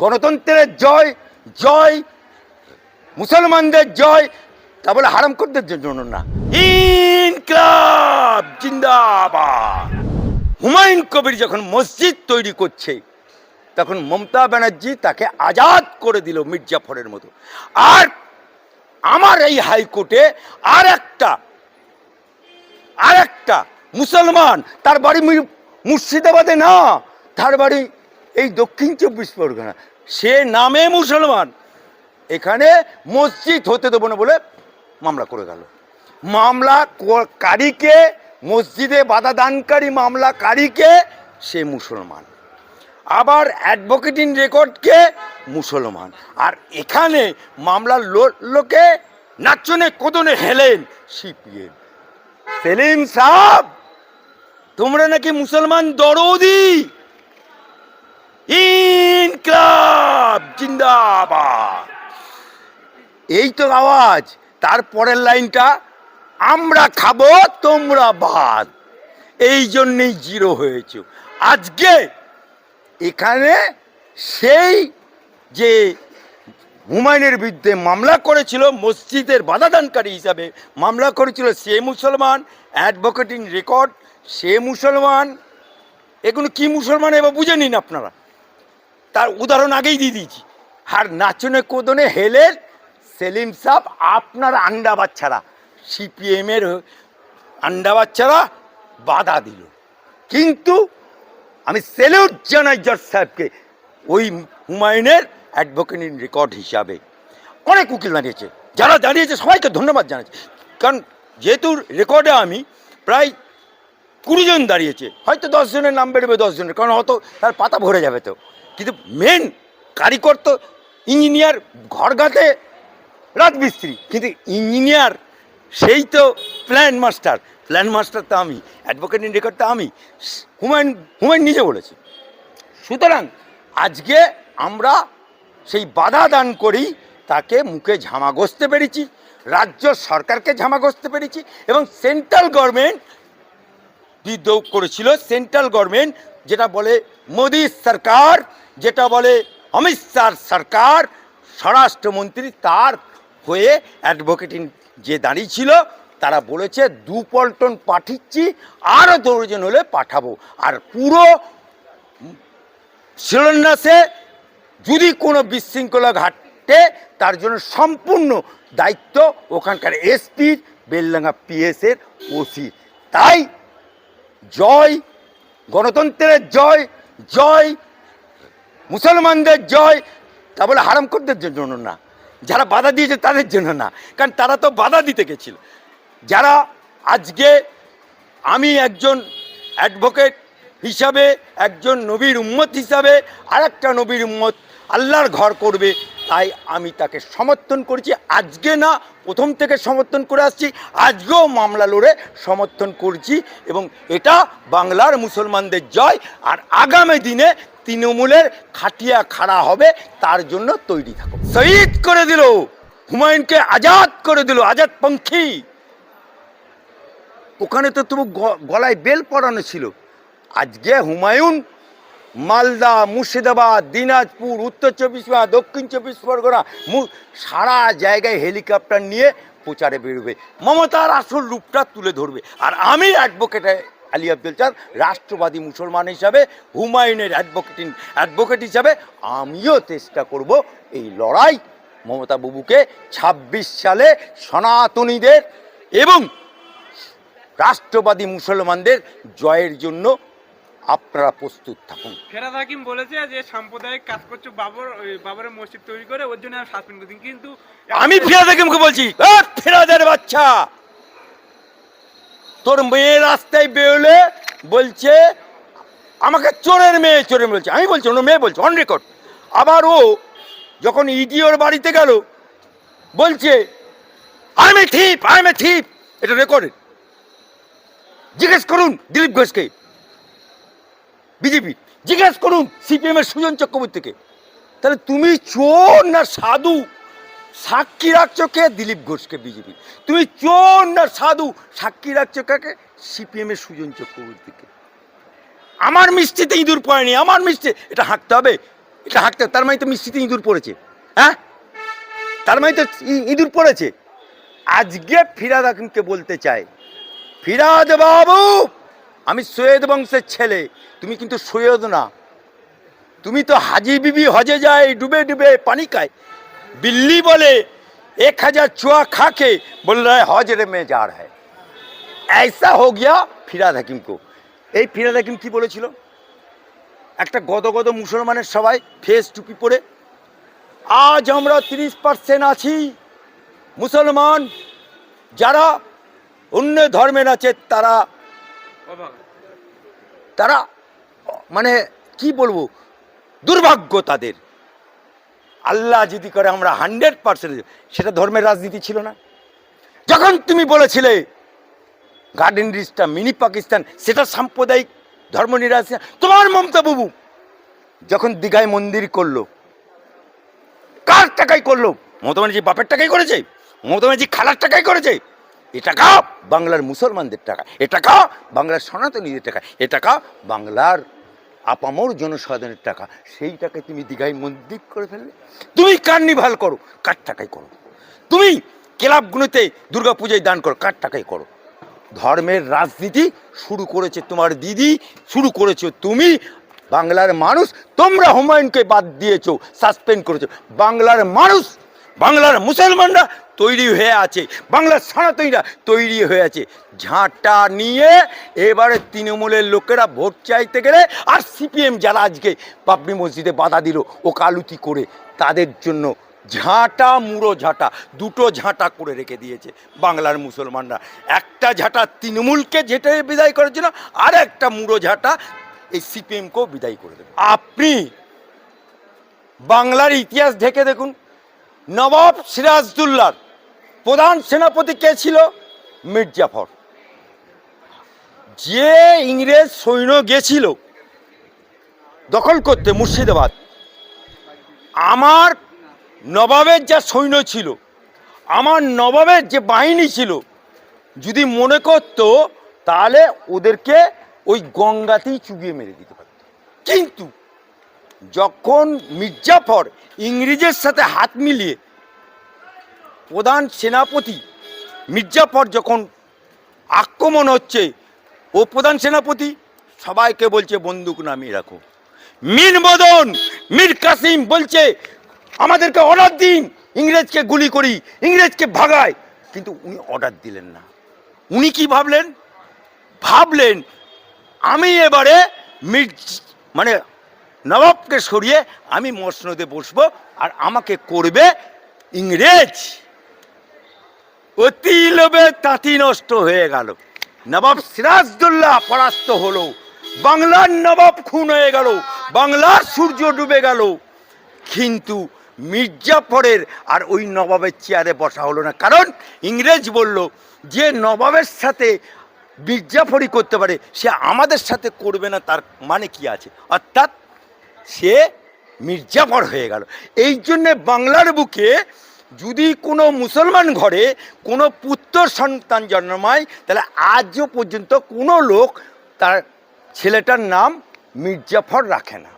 গণতন্ত্রের জয় জয়, মুসলমানদের জয়, তা বলে হারাম করদের জন্য না। ইনকলাব, জিন্দাবাদ। হুমায়ুন কবির যখন মসজিদ তৈরি করছে, তখন মমতা ব্যানার্জি তাকে আজাদ করে দিল মির্জাফরের মতো। আর আমার এই হাইকোর্টে আর একটা আর একটা মুসলমান, তার বাড়ি মুর্শিদাবাদে না, তার বাড়ি এই দক্ষিণ চব্বিশ পরগনা। সে নামে মুসলমান। এখানে মসজিদ হতে দেবো না বলে মামলা করে গেল। মামলা কারীকে, মসজিদে বাধা দানকারী মামলা কারীকে, সে মুসলমান। আবার অ্যাডভোকেটিং রেকর্ডকে মুসলমান। আর এখানে মামলার লোকে নাচনে কোদনে হেলেন সিপিএম। সেলিম সাহ তোমরা নাকি মুসলমান দরদি? ইনকলাব, জিন্দাবাদ। এই তো আওয়াজ তারপরের লাইনটা, আমরা খাব, তোমরা বাদ এই জন্যেই জিরো হয়েছে। আজকে এখানে সেই যে হুমায়ুনের বিরুদ্ধে মামলা করেছিল, মসজিদের বাধাদানকারী হিসাবে মামলা করেছিল সে মুসলমান, অ্যাডভোকেটিং রেকর্ড, সে মুসলমান। এগুলো কি মুসলমান, এবার বুঝে নিন আপনারা। তার উদাহরণ আগেই দিয়ে দিয়েছি। আর নাচনে কোদনে হেলেন সেলিম সাহ আপনার আন্ডা বাচ্চারা সিপিএমের আন্ডা বাচ্চারা বাধা দিল। কিন্তু আমি সেলিউট জানাই জজ সাহেবকে, ওই হুমায়ুনের অ্যাডভোকেটিং রেকর্ড হিসাবে। অনেক উকিল দাঁড়িয়েছে যারা দাঁড়িয়েছে সবাইকে ধন্যবাদ জানাচ্ছি। কারণ যেহেতু রেকর্ডে আমি প্রায় কুড়ি জন দাঁড়িয়েছে, হয়তো দশ জনের নাম বেরোবে দশ জনের, কারণ হয়তো তার পাতা ভরে যাবে তো। কিন্তু মেন কারিগর তো ইঞ্জিনিয়ার ঘর গাতে রাজমিস্ত্রি। কিন্তু ইঞ্জিনিয়ার সেই তো প্ল্যান মাস্টার প্ল্যান মাস্টার তো আমি অ্যাডভোকেটিং রেকর্ড তো আমি। হুমায়ুন হুমায়ুন নিজে বলেছে। সুতরাং আজকে আমরা সেই বাধা দান করেই তাকে মুখে ঝামা ঘষতে পেরেছি, রাজ্য সরকারকে ঝামা ঘষতে পেরেছি এবং সেন্ট্রাল গভর্নমেন্ট বিদ্রোহ করেছিল সেন্ট্রাল গভর্নমেন্ট যেটা বলে মোদী সরকার, যেটা বলে অমিত শাহ সরকার, স্বরাষ্ট্রমন্ত্রী তার হয়ে অ্যাডভোকেটিং যে দাঁড়িয়েছিল তারা বলেছে দু পল্টন পাঠিয়েছি আরও দশজন হলে পাঠাবো। আর পুরো শিলান্যাসে যদি কোনো বিশৃঙ্খলা ঘাটে, তার জন্য সম্পূর্ণ দায়িত্ব ওখানকার এসপির বেলডাঙ্গা পিএসের ওসি তাই জয় গণতন্ত্রের জয় জয়, মুসলমানদের জয়, তা বলে হারামখোরদের জন্য না। যারা বাধা দিয়েছে তাদের জন্য না। কারণ তারা তো বাধা দিতে গেছিল। যারা আজকে আমি একজন অ্যাডভোকেট হিসাবে, একজন নবীর উম্মত হিসাবে, আরেকটা নবীর উম্মত আল্লাহর ঘর করবে তাই আমি তাকে সমর্থন করেছি। আজকে না, প্রথম থেকে সমর্থন করে আসছি। আজকেও মামলা লড়ে সমর্থন করছি এবং এটা বাংলার মুসলমানদের জয়। আর আগামী দিনে তৃণমূলের খাটিয়া খাড়া হবে, তার জন্য তৈরি থাকো শহীদ করে দিল, হুমায়ুনকে আজাদ করে দিল আজাদ পঙ্খী ওখানে তো তবু গলায় বেল পরানো ছিল। আজকে হুমায়ুন মালদা, মুর্শিদাবাদ, দিনাজপুর, উত্তর চব্বিশ পরগনা, দক্ষিণ চব্বিশ পরগনা সারা জায়গায় হেলিকপ্টার নিয়ে প্রচারে বেরোবে। মমতার আসল রূপটা তুলে ধরবে। আর আমি অ্যাডভোকেট আলী আব্দুল চাঁদ রাষ্ট্রবাদী মুসলমান হিসাবে, হুমায়ুনের অ্যাডভোকেটিং অ্যাডভোকেট হিসাবে আমিও চেষ্টা করব এই লড়াই। মমতা বাবুকে ছাব্বিশ সালে সনাতনীদের এবং রাষ্ট্রবাদী মুসলমানদের জয়ের জন্য আপনারা প্রস্তুত থাকুন। ফেরাদ হাকিম বলেছে যে সাম্প্রদায়িক কাজ করছে বাবর বাবরের মসজিদ তৈরি করে ওর জন্য সাসপেন্ড করে দিন কিন্তু আমি ফিরাদ হাকিমকে বলছি "এ, ফিরাদের বাচ্চা তোর মেয়ে রাস্তায় বেরোলে বলছে আমাকে চোরের মেয়ে চোরের বলছে আমি বলছি অন্য মেয়ে বলছে অন রেকর্ড আবার ও যখন ইডি ওর বাড়িতে গেল বলছে এ থিপ আই এম থিপ এটা রেকর্ডেড জিজ্ঞেস করুন দিলীপ ঘোষকে। বিজেপি, জিজ্ঞেস করুন সিপিএম এর সুজন চক্রবর্তীকে। তাহলে তুমি চোর না সাধু? সাক্ষী রাখছো কে? দিলীপ ঘোষকে বিজেপি। তুমি চোর না সাধু? সাক্ষী রাখছো কাকে? সিপিএম এর সুজন চক্রবর্তীকে। আমার মিষ্টিতে ইঁদুর পড়েনি, আমার মিষ্টি, এটা হাঁকতে হবে, এটা হাঁটতে তার মানে তো মিষ্টিতে ইঁদুর পড়েছে হ্যাঁ? তার মানে তো ইঁদুর পড়েছে। আজকে ফিরাদ বলতে চাই, ফিরাদ বাবু! আমি সৈয়দ বংশের ছেলে তুমি কিন্তু সৈয়দ না তুমি তো হাজি বিবি হজে যায় ডুবে ডুবে পানি খায় बिल्ली बोले एक हजार चुहा खा के बोल रहा है हौज रे में जा रहा है ऐसा हो गया ফিরাদ হাকিম কো এই ফিরাদ হাকিম কি বলেছিল একটা গদ গদ মুসলমানের সবাই ফেস টুপি পরে আজ আমরা তিরিশ পার্সেন্ট আছি মুসলমান যারা অন্য ধর্মের আছে তারা অভাব তারা মানে কি বলব, দুর্ভাগ্য তাদের। আল্লাহ যদি করে আমরা হান্ড্রেড পার্সেন্ট, সেটা ধর্মের রাজনীতি ছিল না। যখন তুমি বলেছিলে, গার্ডেন রিচটা মিনি পাকিস্তান, সেটা সাম্প্রদায়িক ধর্ম নিরাশ তোমার মমতা বাবু যখন দীঘায় মন্দির করল, কার টাকায় করল? মমতা ব্যানার্জি বাপের টাকাই করেছে? মমতা ব্যানার্জি খালার টাকাই করেছে? এ টাকা বাংলার মুসলমানদের টাকা, এ টাকা বাংলার সনাতনীদের টাকা, এ টাকা বাংলার আপামর জনসাধারণের টাকা। সেই টাকায় তুমি দীঘায় মন্দির করে ফেললে। তুমি কার্নিভাল করো, কার টাকায় করো? তুমি ক্লাবগুলোতে দুর্গা পূজায় দান করো, কার টাকায় করো? ধর্মের রাজনীতি শুরু করেছে তোমার দিদি, শুরু করেছ তুমি। বাংলার মানুষ, তোমরা হুমায়ুনকে বাদ দিয়েছ, সাসপেন্ড করেছ। বাংলার মানুষ বাংলার মুসলমানরা তৈরি হয়ে আছে, বাংলার সনাতনীরা তৈরি হয়ে আছে। ঝাঁটা নিয়ে এবারে তৃণমূলের লোকেরা ভোট চাইতে গেলে আর সিপিএম যারা আজকে পাবনি মসজিদে বাধা দিল ও কালুতি করে তাদের জন্য ঝাঁটা, মুড়ো ঝাঁটা, দুটো ঝাঁটা করে রেখে দিয়েছে বাংলার মুসলমানরা। একটা ঝাঁটা তৃণমূলকে যেটা বিদায় করার জন্য, আর একটা মুড়ো ঝাঁটা এই সিপিএমকেও বিদায় করে দেবে। আপনি বাংলার ইতিহাস ঢেকে দেখুন নবাব সিরাজদুল্লার প্রধান সেনাপতি কে ছিল? মির্জাফর। যে ইংরেজ সৈন্য গেছিল দখল করতে মুর্শিদাবাদ, আমার নবাবের যা সৈন্য ছিল, আমার নবাবের যে বাহিনী ছিল, যদি মনে করতো তাহলে ওদেরকে ওই গঙ্গাতেই চুবিয়ে মেরে দিতে পারত। কিন্তু যখন মির্জাফর ইংরেজের সাথে হাত মিলিয়ে প্রধান সেনাপতি মির্জাফর যখন আক্রমণ হচ্ছে, ও প্রধান সেনাপতি সবাইকে বলছে, বন্দুক নামিয়ে রাখো। মীর মদন, মীর কাসিম বলছে, আমাদেরকে অর্ডার দিন, ইংরেজকে গুলি করি, ইংরেজকে ভাগায় কিন্তু উনি অর্ডার দিলেন না। উনি কি ভাবলেন? ভাবলেন, আমি এবারে মির মানে নবাবকে সরিয়ে আমি মসনদে বসবো আর আমাকে করবে ইংরেজ। অতি লোভে তাঁতি নষ্ট হয়ে গেল। নবাব সিরাজদুল্লাহ পরাস্ত হলো। বাংলার নবাব খুন হয়ে গেল। বাংলার সূর্য ডুবে গেল। কিন্তু মির্জাফরের আর ওই নবাবের চেয়ারে বসা হলো না। কারণ ইংরেজ বলল, যে নবাবের সাথে মির্জাফরি করতে পারে, সে আমাদের সাথে করবে না, তার মানে কি আছে? অর্থাৎ সে মির্জাফর হয়ে গেল। এই জন্যে বাংলার বুকে যদি কোনো মুসলমান ঘরে কোনো পুত্র সন্তান জন্মায়, তাহলে আজও পর্যন্ত কোনো লোক তার ছেলেটার নাম মির্জাফর রাখে না।